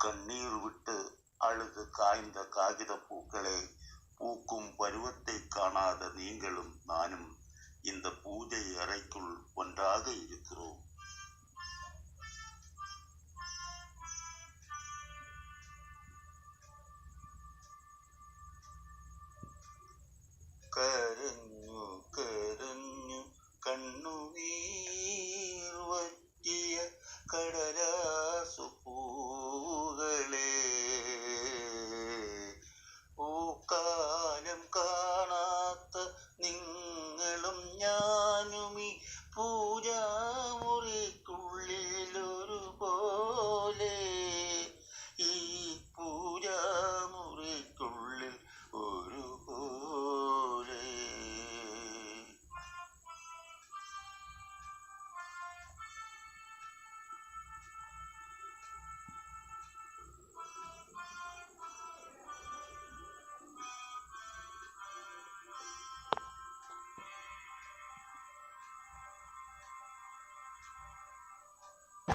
கண்ணீர் விட்டு அழுது காய்ந்த காகித பூக்களே பூக்கும் பருவத்தை காணாத நீங்களும் நானும் இந்த பூஜை அறைக்குள் ஒன்றாக இருக்கிறோம். കരഞ്ഞു കരഞ്ഞു കണ്ണുനീർ വറ്റിയ കടലാസു പൂ